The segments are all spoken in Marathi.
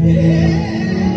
Yeah.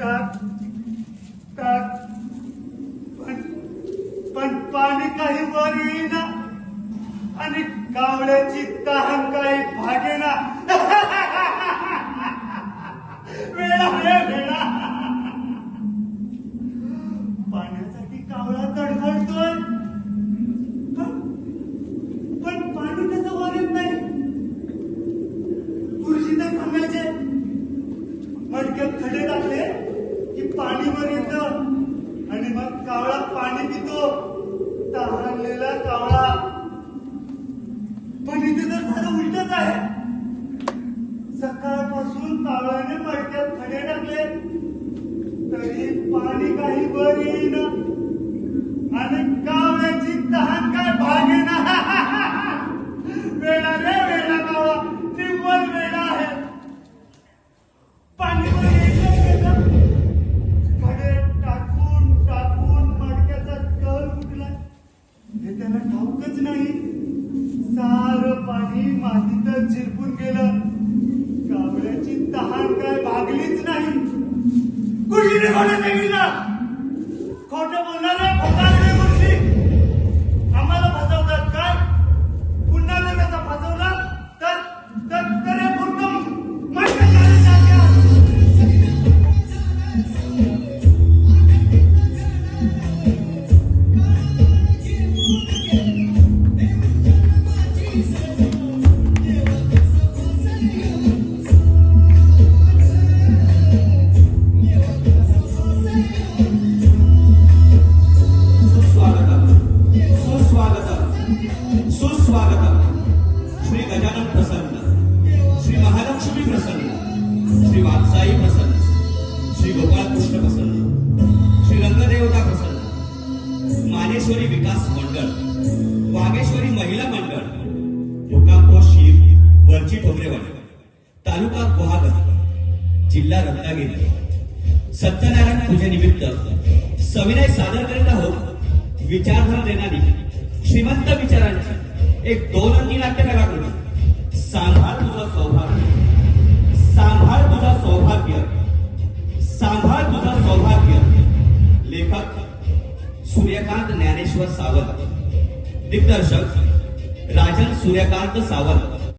टाक टाक. पण पण पाणी काही वर येईना आणि कावळ्याची तहान काही भागेना वेळा रे वेळा पाण्यासाठी कावळा तडफडतोय पण पण पाणी कसं वर येत नाही गुरुजी तर सांगायचे मडक्यात खडे टाकले की पाणी वर येतं आणि मग कावळा पाणी पितो तहानलेला कावळा पण इथे तर सारं उलटच आहे सकाळपासून कावळ्याने मडक्यात खडे टाकले तरी पाणी काही वर येईना आणि कावळ्याची तहान काय भागेना वेळा रे वेळा कावळा निव्वळ वेळा आहे. पाणी वर यायचं कसं? टाकून टाकून मडक्याचा तळ फुटलाय हे त्याला ठाऊकच नाही. सारं पाणी मातीतच झिरपून गेलं. कावळ्याची तहान काय भागलीच नाही. ਗੁਰਜੀ ਦੇ ਸਾਡੇ ਸਿੰਘ ਨਾਲ ਖੋਟੇ ਬੋਲਣਾ श्री वात्साई प्रसन्न. श्री गोपाळकृष्ण प्रसन्न. श्री रंगदेवता प्रसन्न. मानेश्वरी विकास मंडळ. वागेश्वरी महिला मंडळ. मुकाम वरची ठोंबरेवाडी तालुका गुहागर. जिल्हा रत्नागिरी. सत्यनारायण पूजेनिमित्त सविनय सादर करीत आहोत. विचारधारा देणारी श्रीमंत विचारांची एक दोन अंगी नाट्य कलाकृती सांभाळ तुझं सौभाग्य. लेखक सूर्यकांत ज्ञानेश्वर सावंत. दिग्दर्शक राजन सूर्यकांत सावंत.